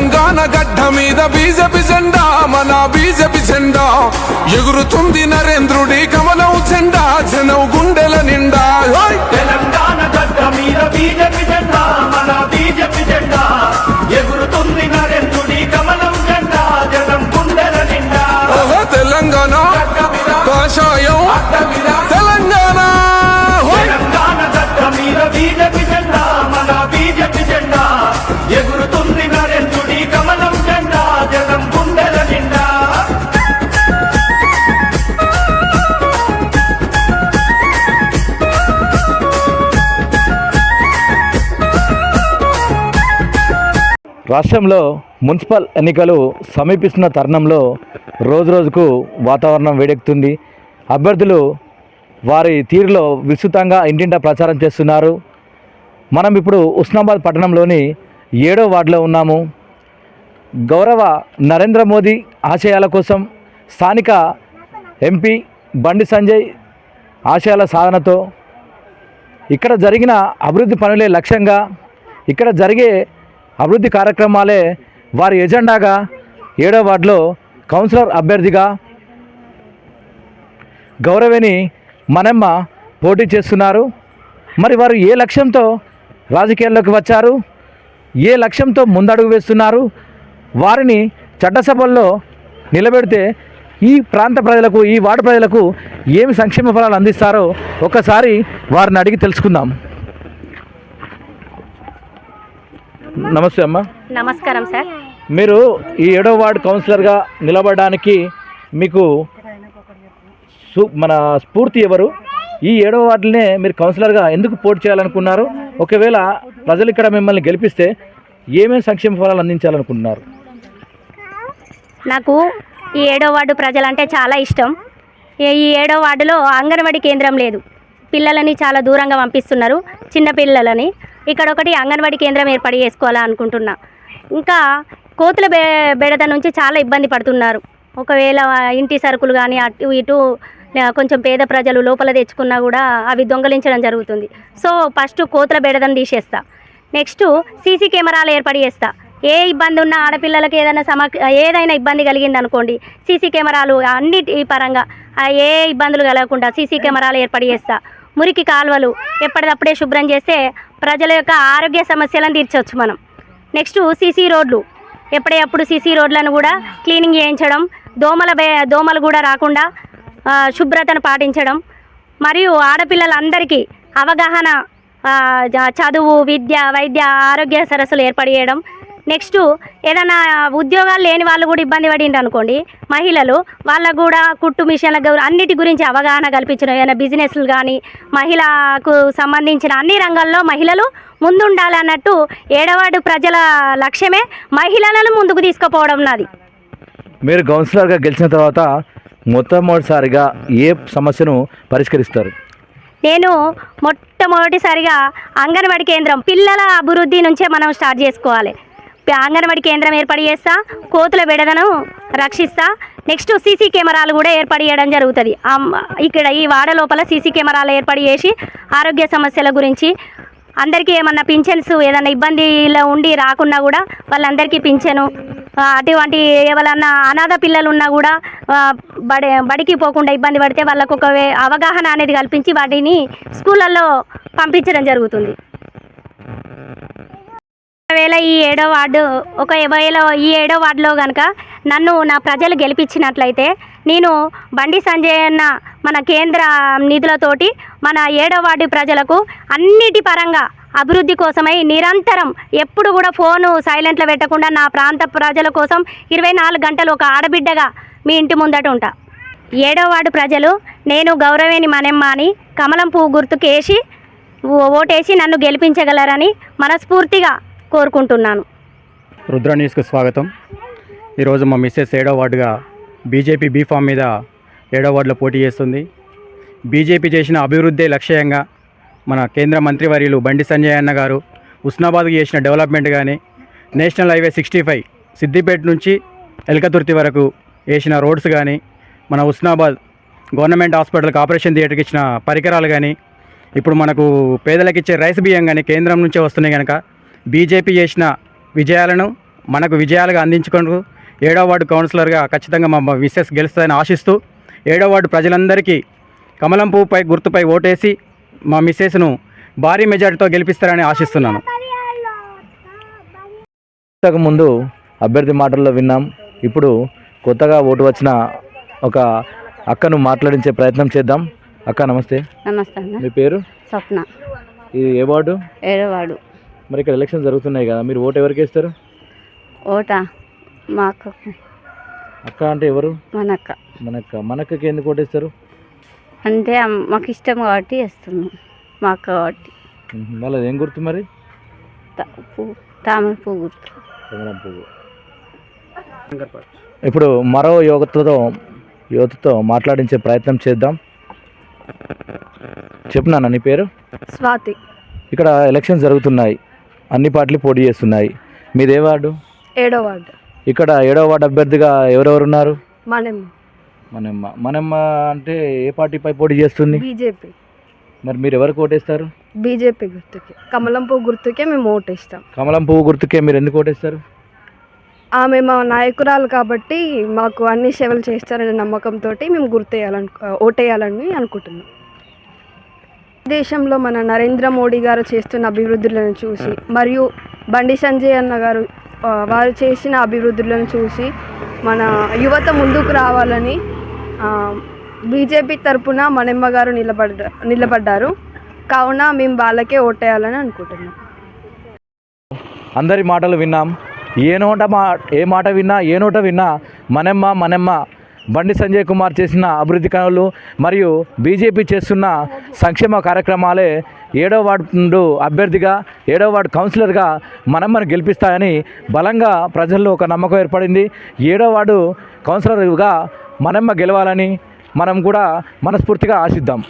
తెలంగాణ గడ్డ మీద బీజేపీ జెండా మన బీజేపీ జెండా. ఎగురుతుంది నరేంద్రుడి కమలం జెండా జనం రాష్ట్రంలో మున్సిపల్ ఎన్నికలు సమీపిస్తున్న తరుణంలో రోజు రోజుకు వాతావరణం వేడెక్కుతుంది. అభ్యర్థులు వారి తీరులో విస్తృతంగా ఇంటింటా ప్రచారం చేస్తున్నారు. మనం ఇప్పుడు ఉస్నాబాద్ పట్టణంలోని ఏడో వార్డులో ఉన్నాము. గౌరవ నరేంద్ర మోదీ ఆశయాల కోసం స్థానిక ఎంపీ బండి సంజయ్ ఆశయాల సాధనతో ఇక్కడ జరిగిన అభివృద్ధి పనులే లక్ష్యంగా ఇక్కడ జరిగే అభివృద్ధి కార్యక్రమాలే వారి ఎజెండాగా ఏడో వార్డులో కౌన్సిలర్ అభ్యర్థిగా గౌరవిని మనమ్మ పోటీ చేస్తున్నారు. మరి వారు ఏ లక్ష్యంతో రాజకీయాల్లోకి వచ్చారు? ఏ లక్ష్యంతో ముందడుగు వేస్తున్నారు? వారిని చట్టసభల్లో నిలబెడితే ఈ ప్రాంత ప్రజలకు ఈ వార్డు ప్రజలకు ఏమి సంక్షేమ ఫలాలు అందిస్తారో ఒక్కసారి వారిని అడిగి తెలుసుకుందాం. నమస్తే అమ్మ. నమస్కారం సార్. మీరు ఈ ఏడో వార్డు కౌన్సిలర్గా నిలబడడానికి మీకు మన స్ఫూర్తి ఎవరు? ఈ ఏడో వార్డులనే మీరు కౌన్సిలర్గా ఎందుకు పోటీ చేయాలనుకున్నారు? ఒకవేళ ప్రజలు ఇక్కడ మిమ్మల్ని గెలిపిస్తే ఏమేమి సంక్షేమ ఫలాలు అందించాలనుకుంటున్నారు? నాకు ఈ ఏడో వార్డు ప్రజలంటే చాలా ఇష్టం. ఈ- ఏడో వార్డులో అంగన్వాడీ కేంద్రం లేదు. పిల్లలని చాలా దూరంగా పంపిస్తున్నారు. చిన్న పిల్లలని. ఇక్కడ ఒకటి అంగన్వాడీ కేంద్రం ఏర్పాటు చేసుకోవాలని అనుకుంటున్నా. ఇంకా కోతుల బె బెడద నుంచి చాలా ఇబ్బంది పడుతున్నారు. ఒకవేళ ఇంటి సరుకులు కానీ అటు ఇటు కొంచెం పేద ప్రజలు లోపల తెచ్చుకున్నా కూడా అవి దొంగలించడం జరుగుతుంది. సో ఫస్ట్ కోతుల బెడదను తీసేస్తా. నెక్స్ట్ సీసీ కెమెరాలు ఏర్పాటు చేస్తా. ఏ ఇబ్బంది ఉన్నా ఆడపిల్లలకి ఏదైనా సమ ఏదైనా ఇబ్బంది కలిగింది అనుకోండి సీసీ కెమెరాలు అన్నిటి పరంగా ఏ ఇబ్బందులు కలగకుండా సీసీ కెమెరాలు ఏర్పాటు చేస్తా. మురికి కాలువలు ఎప్పటికప్పుడే శుభ్రం చేస్తే ప్రజల యొక్క ఆరోగ్య సమస్యలను తీర్చవచ్చు మనం. నెక్స్ట్ సీసీ రోడ్లు. ఎప్పుడప్పుడు సీసీ రోడ్లను కూడా క్లీనింగ్ చేయించడం దోమల బే దోమలు కూడా రాకుండా శుభ్రతను పాటించడం. మరియు ఆడపిల్లలందరికీ అవగాహన చదువు విద్య వైద్య ఆరోగ్య సరస్సులు ఏర్పడి చేయడం నెక్స్ట్ ఏదైనా ఉద్యోగాలు లేని వాళ్ళు కూడా ఇబ్బంది పడిండ్రు అనుకోండి మహిళలు వాళ్ళకు కూడా కుట్టు మిషన్ల అన్నిటి గురించి అవగాహన కల్పించడం ఏదైనా బిజినెస్లు కానీ మహిళకు సంబంధించిన అన్ని రంగాల్లో మహిళలు ముందుండాలి అన్నట్టు ఏడవాడు ప్రజల లక్ష్యమే మహిళలను ముందుకు తీసుకుపోవడం నాది. మీరు కౌన్సిలర్గా గెలిచిన తర్వాత మొట్టమొదటిసారిగా ఏ సమస్యను పరిష్కరిస్తారు? నేను మొట్టమొదటిసారిగా అంగన్వాడీ కేంద్రం పిల్లల అభివృద్ధి నుంచే మనం స్టార్ట్ చేసుకోవాలి. అంగన్వాడి కేంద్రం ఏర్పాటు చేస్తా కోతుల బెడదను రక్షిస్తా. నెక్స్ట్ సీసీ కెమెరాలు కూడా ఏర్పాటు చేయడం జరుగుతుంది. ఇక్కడ ఈ వాడ లోపల సీసీ కెమెరాలు ఏర్పాటు చేసి ఆరోగ్య సమస్యల గురించి అందరికీ ఏమన్నా పింఛన్స్ ఏదైనా ఇబ్బందిలో ఉండి రాకున్నా కూడా వాళ్ళందరికీ పింఛను అటువంటి ఎవరన్నా అనాథ పిల్లలు ఉన్నా కూడా బడి బడికి పోకుండా ఇబ్బంది పడితే వాళ్ళకు ఒక వే- అవగాహన అనేది కల్పించి వాటిని స్కూళ్ళల్లో పంపించడం జరుగుతుంది. ఒకవేళ ఈ ఏడో వార్డు ఒకవేళ ఈ ఏడో వార్డులో కనుక నన్ను నా ప్రజలు గెలిపించినట్లయితే నేను బండి సంజయ్ అన్న మన కేంద్ర నిధులతోటి మన ఏడో వార్డు ప్రజలకు అన్నిటి పరంగా అభివృద్ధి కోసమై నిరంతరం ఎప్పుడు కూడా ఫోను సైలెంట్లో పెట్టకుండా నా ప్రాంత ప్రజల కోసం ఇరవై నాలుగు గంటలు ఒక ఆడబిడ్డగా మీ ఇంటి ముందట ఉంటా. ఏడో వార్డు ప్రజలు నేను గౌరవేని మనెమ్మ అని కమలం పువ్వు గుర్తుకేసి ఓ- ఓటేసి నన్ను గెలిపించగలరని మనస్ఫూర్తిగా కోరుకుంటున్నాను. రుద్ర న్యూస్కు స్వాగతం. ఈరోజు మా మిస్సెస్ ఏడో వార్డుగా బీజేపీ బీఫామ్ మీద ఏడో వార్డులో పోటీ చేస్తుంది. బీజేపీ చేసిన అభివృద్ధి లక్ష్యంగా మన కేంద్ర మంత్రివర్యులు బండి సంజయ్ అన్న గారు ఉస్నాబాద్కి చేసిన డెవలప్మెంట్ కానీ national highway sixty five Siddipet నుంచి ఎలకతుర్తి వరకు వేసిన రోడ్స్ కానీ మన ఉస్నాబాద్ గవర్నమెంట్ హాస్పిటల్కి ఆపరేషన్ థియేటర్కి ఇచ్చిన పరికరాలు కానీ ఇప్పుడు మనకు పేదలకు ఇచ్చే రైస్ బియ్యం కానీ కేంద్రం నుంచే వస్తున్నాయి కనుక బీజేపీ చేసిన విజయాలను మనకు విజయాలుగా అందించుకుంటూ ఏడో వార్డు కౌన్సిలర్గా ఖచ్చితంగా మా మిస్సెస్ గెలుస్తుందని ఆశిస్తూ ఏడో వార్డు ప్రజలందరికీ కమలం పువ్వుపై గుర్తుపై ఓటేసి మా మిస్సెస్ను భారీ మెజార్టీతో గెలిపిస్తారని ఆశిస్తున్నాను. ఇంతకు ముందు అభ్యర్థి మాటల్లో విన్నాం. ఇప్పుడు కొత్తగా ఓటు వచ్చిన ఒక అక్కను మాట్లాడించే ప్రయత్నం చేద్దాం. అక్క నమస్తే. నమస్తే మీ పేరు? స్వప్న. ఇది ఏ వార్డు? ఏడవాడు మరి ఇక్కడ ఎలక్షన్ జరుగుతున్నాయి కదా మీరు ఓటు ఎవరికి వేస్తారు? ఓటా మా అక్కకు అక్క అంటే ఎవరు? మనక్క. మనక్క. మనక్కకి ఎందుకు ఓటేస్తారు అంటే అమ్- మాకు ఇష్టం కాబట్టి వేస్తున్నాం మా అక్క కాబట్టి. మ్మ్. వాళ్ళది ఏం గుర్తు మరి? తా- పువ్వు తామర పువ్వు గుర్తు. కమలం పువ్వు. ఇప్పుడు మరో యువతతో యువతతో మాట్లాడించే ప్రయత్నం చేద్దాం. చెప్పునా నీ పేరు? స్వాతి. ఇక్కడ ఎలక్షన్ జరుగుతున్నాయి. అన్ని పార్టీలు పోటీ చేస్తున్నాయి. మీదే వార్డు? ఏడో వార్డు. ఇక్కడ ఏడవ వార్డు అభ్యర్థిగా ఎవరెవరు ఉన్నారు మనెమ్మ. మనమ్మ. మనమ్మ అంటే ఏ పార్టీపై పోటీ చేస్తుంది? బీజేపీ. మరి మీరు ఎవరికి ఓటేస్తారు బీజేపీ గుర్తుకి. కమలం పువ్వు గుర్తుకే మేము ఓటేస్తాం. కమలం పువ్వు గుర్తుకే మీరు ఎందుకు ఓటేస్తారు? ఆమె మా నాయకురాలు కాబట్టి మాకు అన్ని సేవలు చేస్తారనే నమ్మకంతో మేము గుర్తేయాలను ఓటేయాలని అనుకుంటున్నాం. దేశంలో మన నరేంద్ర మోడీ గారు చేస్తున్న అభివృద్ధులను చూసి మరియు బండి సంజయ్ అన్న గారు వారు చేసిన అభివృద్ధులను చూసి మన యువత ముందుకు రావాలని బీజేపీ తరపున మనమ్మ గారు నిలబడ్డ నిలబడ్డారు. కావున మేము వాళ్ళకే ఓటేయాలని అనుకుంటున్నాం. అందరి మాటలు విన్నాం. ఏ నోట మా ఏ మాట విన్నా ఏ నోట విన్నా మనమ్మ మనమ్మ బండి సంజయ్ కుమార్ చేసిన అభివృద్ధి పనులు మరియు బీజేపీ చేస్తున్న సంక్షేమ కార్యక్రమాలే ఏడో వార్డు అభ్యర్థిగా ఏడో వార్డు కౌన్సిలర్గా మనమ్మను గెలిపిస్తాయని బలంగా ప్రజల్లో ఒక నమ్మకం ఏర్పడింది. ఏడో వార్డు కౌన్సిలర్గా మనమ్మ గెలవాలని మనం కూడా మనస్ఫూర్తిగా ఆశిద్దాం.